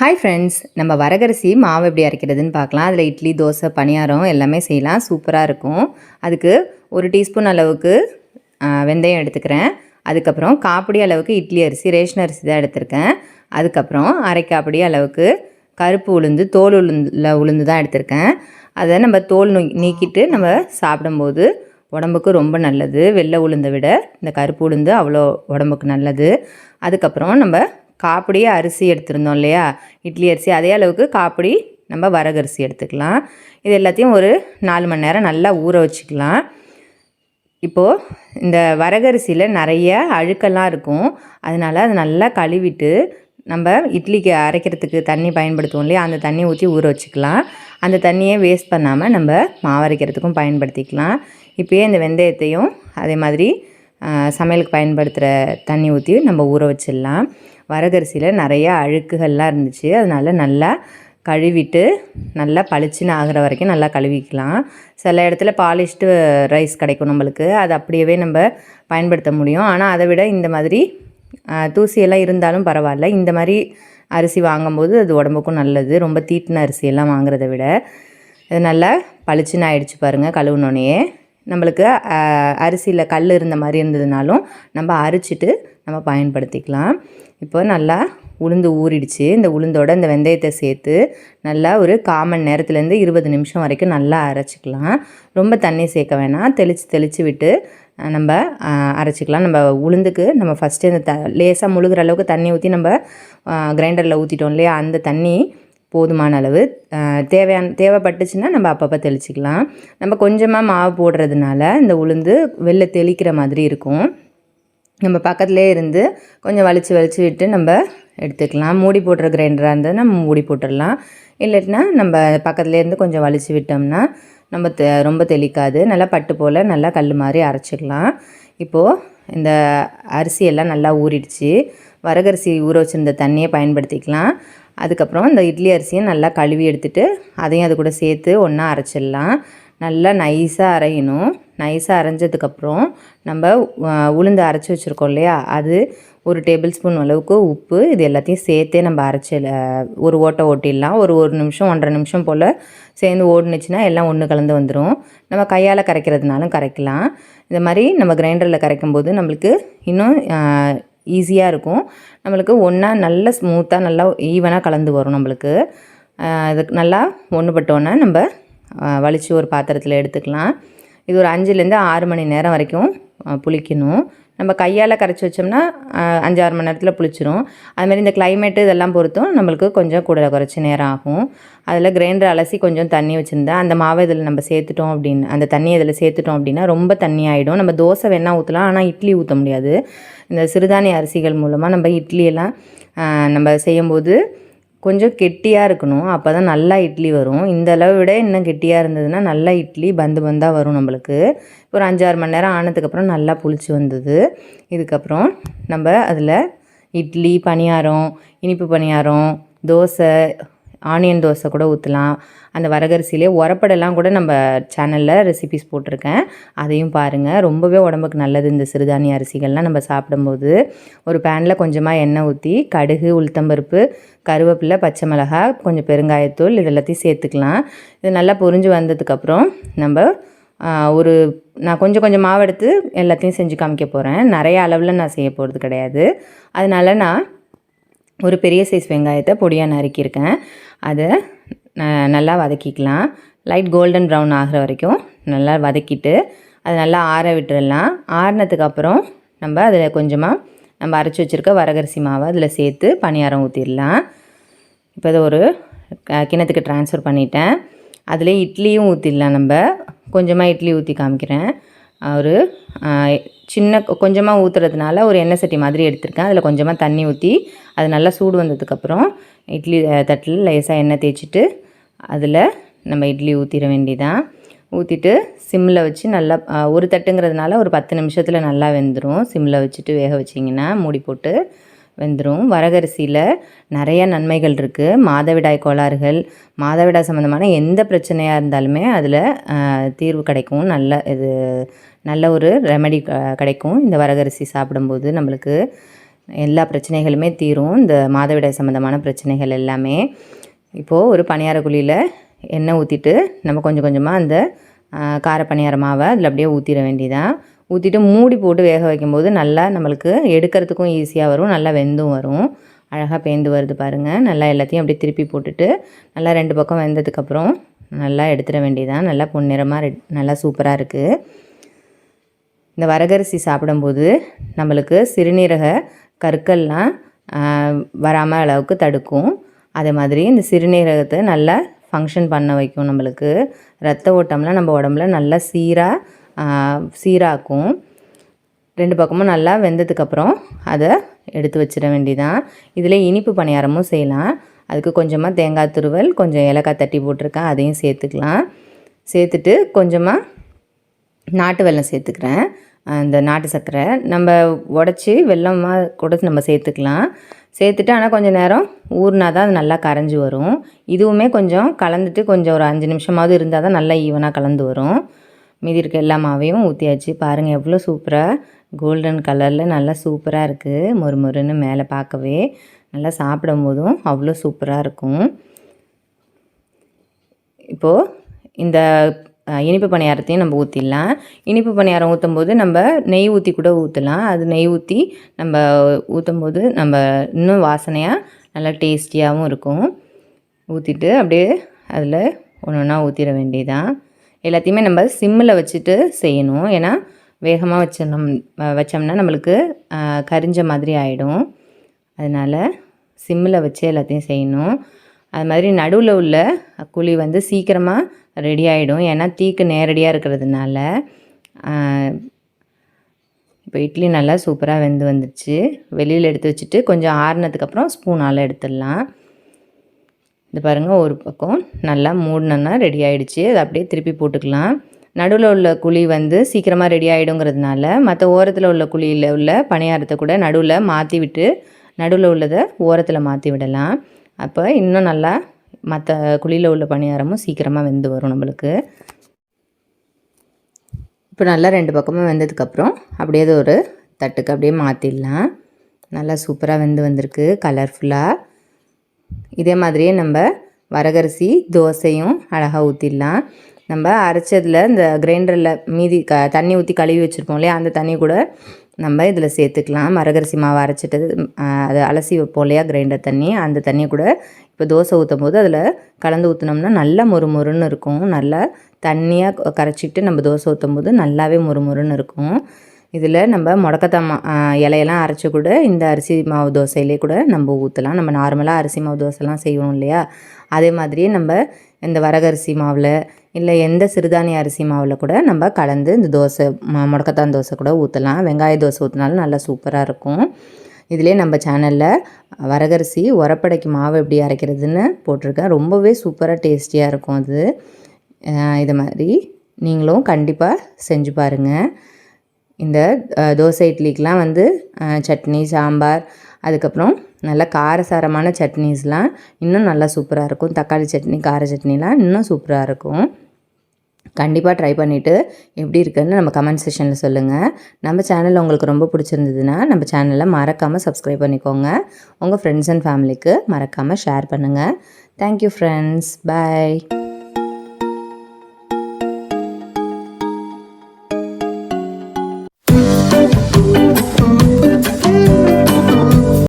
Hi friends நம்ம வரகரிசி மாவு எப்படி அரைக்கிறதுன்னு பார்க்கலாம். அதில் இட்லி தோசை பணியாரம் எல்லாமே செய்யலாம். சூப்பராக இருக்கும். அதுக்கு ஒரு டீஸ்பூன் அளவுக்கு வெந்தயம் எடுத்துக்கிறேன். அதுக்கப்புறம் காப்படி அளவுக்கு இட்லி அரிசி ரேஷன் அரிசி தான் எடுத்திருக்கேன். அதுக்கப்புறம் அரை காப்படி அளவுக்கு கருப்பு உளுந்து தோல் உளுந்துல உளுந்து தான் எடுத்திருக்கேன். அதை நம்ம தோல் நீக்கிட்டு நம்ம சாப்பிடும்போது உடம்புக்கு ரொம்ப நல்லது. வெள்ளை உளுந்தை விட இந்த கருப்பு உளுந்து அவ்வளோ உடம்புக்கு நல்லது. அதுக்கப்புறம் நம்ம காப்படியே அரிசி எடுத்திருந்தோம் இல்லையா? இட்லி அரிசி. அதே அளவுக்கு காப்படி நம்ம வரகரிசி எடுத்துக்கலாம். இது எல்லாத்தையும் ஒரு நாலு மணி நேரம் நல்லா ஊற வச்சுக்கலாம். இப்போது இந்த வரகரிசியில் நிறைய அழுக்கெல்லாம் இருக்கும். அதனால் அதை நல்லா கழுவிட்டு நம்ம இட்லிக்கு அரைக்கிறதுக்கு தண்ணி பயன்படுத்துவோம் இல்லையா? அந்த தண்ணி ஊற்றி ஊற வச்சுக்கலாம். அந்த தண்ணியை வேஸ்ட் பண்ணாமல் நம்ம மாவு அரைக்கிறதுக்கும் பயன்படுத்திக்கலாம். இப்போயே இந்த வெந்தயத்தையும் அதே மாதிரி சமையலுக்கு பயன்படுத்துகிற தண்ணி ஊற்றி நம்ம ஊற வச்சிடலாம். வரகரிசியில் நிறைய அழுக்குகள்லாம் இருந்துச்சு. அதனால் நல்லா கழுவிட்டு நல்லா பளிச்சுன்னு ஆகிற வரைக்கும் நல்லா கழுவிக்கலாம். சில இடத்துல பாலிஷ்டு ரைஸ் கிடைக்கும் நம்மளுக்கு. அது அப்படியே நம்ம பயன்படுத்த முடியும். ஆனால் அதை விட இந்த மாதிரி தூசியெல்லாம் இருந்தாலும் பரவாயில்ல. இந்த மாதிரி அரிசி வாங்கும்போது அது உடம்புக்கும் நல்லது. ரொம்ப தீட்டின அரிசியெல்லாம் வாங்குறத விட. இது நல்லா பளிச்சுன்னு ஆயிடுச்சு பாருங்கள் கழுவுனோடனே நம்மளுக்கு அரிசியில் கல் இருந்த மாதிரி இருந்ததுனாலும் நம்ம அரிச்சிட்டு நம்ம பயன்படுத்திக்கலாம். இப்போ நல்லா உளுந்து ஊறிடுச்சு. இந்த உளுந்தோட இந்த வெந்தயத்தை சேர்த்து நல்லா ஒரு காமன் நேரத்துலேருந்து இருபது நிமிஷம் வரைக்கும் நல்லா அரைச்சிக்கலாம். ரொம்ப தண்ணி சேர்க்க வேணாம். தெளித்து தெளித்து விட்டு நம்ம அரைச்சிக்கலாம். நம்ம உளுந்துக்கு நம்ம ஃபஸ்ட்டு இந்த த லேசாக முழுகிற அளவுக்கு தண்ணி ஊற்றி நம்ம கிரைண்டரில் ஊற்றிட்டோம் இல்லையா? அந்த தண்ணி போதுமான அளவு. தேவையான தேவைப்பட்டுச்சுன்னா நம்ம அப்பப்போ தெளிச்சிக்கலாம். நம்ம கொஞ்சமாக மாவு போடுறதுனால இந்த உளுந்து வெளில தெளிக்கிற மாதிரி இருக்கும். நம்ம பக்கத்துலேயே இருந்து கொஞ்சம் வலிச்சு வலிச்சு விட்டு நம்ம எடுத்துக்கலாம். மூடி போடுற கிரைண்டராக இருந்தால் நம்ம மூடி போட்டுடலாம். இல்லாட்டினா நம்ம பக்கத்துலேயே இருந்து கொஞ்சம் வலிச்சு விட்டோம்னா நம்ம தெ ரொம்ப தெளிக்காது. நல்லா பட்டு போல் நல்லா கல் மாதிரி அரைச்சிக்கலாம் இப்போது இந்த அரிசியெல்லாம் நல்லா ஊறிடுச்சு. வரகரிசி ஊற வச்சுருந்த தண்ணியை பயன்படுத்திக்கலாம். அதுக்கப்புறம் இந்த இட்லி அரிசியை நல்லா கழுவி எடுத்துட்டு அதையும் அது கூட சேர்த்து ஒன்றா அரைச்சிடலாம். நல்லா நைஸாக அரையணும். நைஸாக அரைஞ்சதுக்கப்புறம் நம்ம உளுந்து அரைச்சி வச்சுருக்கோம் இல்லையா? அது ஒரு டேபிள் ஸ்பூன் அளவுக்கு உப்பு. இது எல்லாத்தையும் சேர்த்தே நம்ம அரைச்சி ஒரு ஓட்டை ஓட்டிடலாம். ஒரு ஒரு நிமிஷம் ஒன்றரை நிமிஷம் போல் சேர்ந்து ஓடுனுச்சுன்னா எல்லாம் ஒன்று கலந்து வந்துடும் நம்ம கையால் கரைக்கிறதுனாலும் கரைக்கலாம். இந்த மாதிரி நம்ம கிரைண்டரில் கரைக்கும் போது நம்மளுக்கு இன்னும் ஈஸியாக இருக்கும். நம்மளுக்கு ஒன்றா நல்ல ஸ்மூத்தாக நல்லா ஈவனாக கலந்து வரும் நம்மளுக்கு. அதுக்கு இதுக்கு நல்லா ஒன்றுபட்டோன்னே நம்ம வலித்து ஒரு பாத்திரத்தில் எடுத்துக்கலாம். இது ஒரு அஞ்சுலேருந்து ஆறு மணி நேரம் வரைக்கும் புளிக்கணும். நம்ம கையால் கரைச்சி வச்சோம்னா அஞ்சாறு அஞ்சு ஆறு மணி நேரத்தில் புளிச்சிரும். அதுமாதிரி இந்த கிளைமேட்டு இதெல்லாம் பொறுத்தும் நம்மளுக்கு கொஞ்சம் கூட குறைச்சி நேரம் ஆகும். அதில் கிரைண்டர் அலசி கொஞ்சம் தண்ணி வச்சுருந்தேன் அந்த மாவை இதில் நம்ம சேர்த்துட்டோம் அப்படின்னு அந்த தண்ணியை இதில் சேர்த்துட்டோம் அப்படின்னா ரொம்ப தண்ணி ஆகிடும் நம்ம தோசை வேணால் ஊற்றலாம் ஆனால் இட்லி ஊற்ற முடியாது. இந்த சிறுதானிய அரிசிகள் மூலமாக நம்ம இட்லியெல்லாம் நம்ம செய்யும்போது கொஞ்சம் கெட்டியாக இருக்கணும். அப்போ தான் நல்லா இட்லி வரும். இந்த அளவை விட இன்னும் கெட்டியாக இருந்ததுன்னா நல்லா இட்லி பந்து பந்தாக வரும் நம்மளுக்கு. ஒரு அஞ்சாறு மணி நேரம் ஆனதுக்கப்புறம் நல்லா புளிச்சு வந்தது. இதுக்கப்புறம் நம்ம அதில் இட்லி பணியாரம் இனிப்பு பணியாரம் தோசை ஆனியன் தோசை கூட ஊற்றலாம் அந்த வரகரிசியிலே உரப்படெல்லாம் கூட நம்ம சேனலில் ரெசிபிஸ் போட்டிருக்கேன். அதையும் பாருங்கள் ரொம்பவே உடம்புக்கு நல்லது இந்த சிறுதானிய அரிசிகள்லாம் நம்ம சாப்பிடும்போது. ஒரு பேனில் கொஞ்சமாக எண்ணெய் ஊற்றி கடுகு உளுத்தம்பருப்பு கருவேப்பிலை பச்சை மிளகாய் கொஞ்சம் பெருங்காயத்தூள் இது எல்லாத்தையும் சேர்த்துக்கலாம். இது நல்லா பொரிஞ்சு வந்ததுக்கப்புறம் நம்ம ஒரு நான் கொஞ்சம் கொஞ்சம் மாவு எடுத்து எல்லாத்தையும் செஞ்சு காமிக்க போகிறேன் நிறைய அளவில் நான் செய்ய போகிறது கிடையாது. அதனால நான் ஒரு பெரிய சைஸ் வெங்காயத்தை பொடியாக நறுக்கியிருக்கேன். அதை நல்லா வதக்கிக்கலாம். லைட் கோல்டன் ப்ரௌன் ஆகிற வரைக்கும் நல்லா வதக்கிட்டு அதை நல்லா ஆற விட்டுடலாம் ஆறினதுக்கு அப்புறம் நம்ம அதில் கொஞ்சமாக நம்ம அரைச்சி வச்சுருக்க வரகரிசி மாவை அதில் சேர்த்து பணியாரம் ஊற்றிடலாம் இப்போ இதை ஒரு க- கிணத்துக்கு ட்ரான்ஸ்ஃபர் பண்ணிட்டேன். அதில் இட்லியும் ஊற்றிடலாம் நம்ம. கொஞ்சமாக இட்லி ஊற்றி காமிக்கிறேன். ஒரு சின்ன கொஞ்சமாக ஊற்றுறதுனால ஒரு எண்ணெய் சட்டி மாதிரி எடுத்திருக்கேன். அதில் கொஞ்சமாக தண்ணி ஊற்றி அது நல்லா சூடு வந்ததுக்கப்புறம் இட்லி தட்டில் லேசாக எண்ணெய் தேய்ச்சிட்டு அதில் நம்ம இட்லி ஊற்றிட வேண்டிதான் ஊற்றிட்டு சிம்மில் வச்சு நல்லா ஒரு தட்டுங்கிறதுனால ஒரு பத்து நிமிஷத்தில் நல்லா வெந்துடும் சிம்மில் வச்சுட்டு வேக வச்சிங்கன்னா மூடி போட்டு வெந்துடும் வரகரிசியில் நிறைய நன்மைகள் இருக்குது மாதவிடாய் கோளாறுகள் மாதவிடாய் சம்மந்தமான எந்த பிரச்சனையாக இருந்தாலுமே அதில் தீர்வு கிடைக்கும். நல்ல இது நல்ல ஒரு ரெமெடி கிடைக்கும். இந்த வரகரிசி சாப்பிடும்போது நம்மளுக்கு எல்லா பிரச்சனைகளுமே தீரும். இந்த மாதவிடாய் சம்மந்தமான பிரச்சனைகள் எல்லாமே. இப்போது ஒரு பணியார குழியில் எண்ணெய் ஊற்றிட்டு நம்ம கொஞ்சம் கொஞ்சமாக அந்த கார பணியார மாவை அதில் அப்படியே ஊற்றிட வேண்டியதான் ஊற்றிட்டு மூடி போட்டு வேக வைக்கும்போது நல்லா நம்மளுக்கு எடுக்கிறதுக்கும் ஈஸியாக வரும். நல்லா வெந்தும் வரும். அழகாக பேந்து வருது பாருங்கள் நல்லா எல்லாத்தையும் அப்படியே திருப்பி போட்டுட்டு நல்லா ரெண்டு பக்கம் வெந்ததுக்கப்புறம் நல்லா எடுத்துட வேண்டியதான் நல்லா பொன்னிறமாக நல்லா சூப்பராக இருக்குது இந்த வரகரிசி சாப்பிடும்போது நம்மளுக்கு சிறுநீரக கற்கள்லாம் வராமல் அளவுக்கு தடுக்கும். அதே மாதிரி இந்த சிறுநீரகத்தை நல்லா ஃபங்க்ஷன் பண்ண வைக்கும் நம்மளுக்கு. ரத்த ஓட்டம்லாம் நம்ம உடம்புல நல்லா சீராக சீராக்கும். ரெண்டு பக்கமும் நல்லா வெந்ததுக்கப்புறம் அதை எடுத்து வச்சிட வேண்டிதான். இதில் இனிப்பு பணியாரமும் செய்யலாம். அதுக்கு கொஞ்சமாக தேங்காய் துருவல் கொஞ்சம் ஏலக்காய் தட்டி போட்டிருக்கேன் அதையும் சேர்த்துக்கலாம். சேர்த்துட்டு கொஞ்சமாக நாட்டு வெல்லம் சேர்த்துக்கிறேன். அந்த நாட்டு சர்க்கரை நம்ம உடச்சி வெல்லமாக கூட நம்ம சேர்த்துக்கலாம். சேர்த்துட்டு ஆனால் கொஞ்சம் நேரம் ஊறினா தான் அது நல்லா கரைஞ்சி வரும். இதுவுமே கொஞ்சம் கலந்துட்டு கொஞ்சம் ஒரு அஞ்சு நிமிஷமாவது இருந்தால் தான் நல்லா ஈவனாக கலந்து வரும். மீதி இருக்க எல்லா மாவையும் ஊற்றியாச்சு பாருங்கள் எவ்வளோ சூப்பராக கோல்டன் கலரில் நல்லா சூப்பராக இருக்குது மொறு மொறுன்னு மேலே பார்க்கவே நல்லா சாப்பிடும் போதும் அவ்வளோ சூப்பராக இருக்கும். இப்போது இந்த இனிப்பு பணியாரத்தையும் நம்ம ஊற்றிடலாம் இனிப்பு பணியாரம் ஊற்றும் போது நம்ம நெய் ஊற்றி கூட ஊற்றலாம் அது நெய் ஊற்றி நம்ம ஊற்றும் போது நம்ம இன்னும் வாசனையாக நல்லா டேஸ்டியாகவும் இருக்கும். ஊற்றிட்டு அப்படியே அதில் ஒன்று ஒன்றா ஊற்றிட வேண்டியதான் எல்லாத்தையுமே நம்ம சிம்மில் வச்சுட்டு செய்யணும். ஏன்னா வேகமாக வச்சிடணும் வச்சோம்னா நம்மளுக்கு கரிஞ்ச மாதிரி ஆகிடும் அதனால் சிம்மில் வச்சு எல்லாத்தையும் செய்யணும். அது மாதிரி நடுவில் உள்ள குழி வந்து சீக்கிரமாக ரெடி ஆகிடும் ஏன்னா தீக்கு நேரடியாக இருக்கிறதுனால இப்போ இட்லி நல்லா சூப்பராக வெந்து வந்துடுச்சு வெளியில் எடுத்து வச்சுட்டு கொஞ்சம் ஆறுனதுக்கப்புறம் ஸ்பூனால் எடுத்துடலாம். இது பாருங்கள் ஒரு பக்கம் நல்லா மூடினோன்னா ரெடி ஆகிடுச்சி அதை அப்படியே திருப்பி போட்டுக்கலாம். நடுவில் உள்ள குழி வந்து சீக்கிரமாக ரெடி ஆகிடுங்கிறதுனால மற்ற ஓரத்தில் உள்ள குழியில் உள்ள பணியாரத்தை கூட நடுவில் மாற்றி விட்டு நடுவில் உள்ளதை ஓரத்தில் மாற்றி விடலாம். அப்போ இன்னும் நல்லா மற்ற குழியில் உள்ள பணியாரமும் சீக்கிரமாக வெந்து வரும் நம்மளுக்கு. இப்போ நல்லா ரெண்டு பக்கமும் வெந்ததுக்கப்புறம் அப்படியே அது ஒரு தட்டுக்கு அப்படியே மாற்றிடலாம் நல்லா சூப்பராக வெந்து வந்திருக்கு கலர்ஃபுல்லாக இதே மாதிரியே நம்ம வரகரிசி தோசையும் அழகாக ஊற்றிடலாம் நம்ம அரைச்சதில் இந்த கிரைண்டரில் மீதி க தண்ணி ஊற்றி கழுவி வச்சுருப்போம் இல்லையா? அந்த தண்ணி கூட நம்ம இதில் சேர்த்துக்கலாம். மரகரிசி மாவு அரைச்சிட்டு அதை அலசி வைப்போம் இல்லையா? கிரைண்டர் தண்ணி. அந்த தண்ணி கூட இப்போ தோசை ஊற்றும் போது அதில் கலந்து ஊற்றினோம்னா நல்லா மொறு மொறுன்னு இருக்கும். நல்லா தண்ணியாக கரைச்சிட்டு நம்ம தோசை ஊற்றும் போது நல்லாவே மொறு மொறுன்னு இருக்கும். இதில் நம்ம முடக்கத்தான் மா இலையெல்லாம் அரைச்சி கூட இந்த அரிசி மாவு தோசையிலே கூட நம்ம ஊற்றலாம் நம்ம நார்மலாக அரிசி மாவு தோசைலாம் செய்வோம் இல்லையா? அதே மாதிரியே நம்ம இந்த வரகரிசி மாவில் இல்லை எந்த சிறுதானிய அரிசி மாவில் கூட நம்ம கலந்து இந்த தோசை முடக்கத்தான் தோசை கூட ஊற்றலாம் வெங்காய தோசை ஊற்றினாலும் நல்லா சூப்பராக இருக்கும். இதிலே நம்ம சேனலில் வரகரிசி உரப்படைக்கு மாவு எப்படி அரைக்கிறதுன்னு போட்டிருக்கேன். ரொம்பவே சூப்பராக டேஸ்டியாக இருக்கும் அது. இது மாதிரி நீங்களும் கண்டிப்பாக செஞ்சு பாருங்கள் இந்த தோசை இட்லிக்கெலாம் வந்து சட்னி சாம்பார் அதுக்கப்புறம் நல்ல காரசாரமான சட்னிஸ்லாம் இன்னும் நல்லா சூப்பராக இருக்கும். தக்காளி சட்னி கார சட்னிலாம் இன்னும் சூப்பராக இருக்கும். கண்டிப்பாக ட்ரை பண்ணிவிட்டு எப்படி இருக்குன்னு நம்ம கமெண்ட் செஷனில் சொல்லுங்கள் நம்ம சேனல் உங்களுக்கு ரொம்ப பிடிச்சிருந்ததுன்னா நம்ம சேனலை மறக்காமல் சப்ஸ்கிரைப் பண்ணிக்கோங்க. உங்கள் ஃப்ரெண்ட்ஸ் அண்ட் ஃபேமிலிக்கு மறக்காமல் ஷேர் பண்ணுங்கள் தேங்க்யூ ஃப்ரெண்ட்ஸ் பை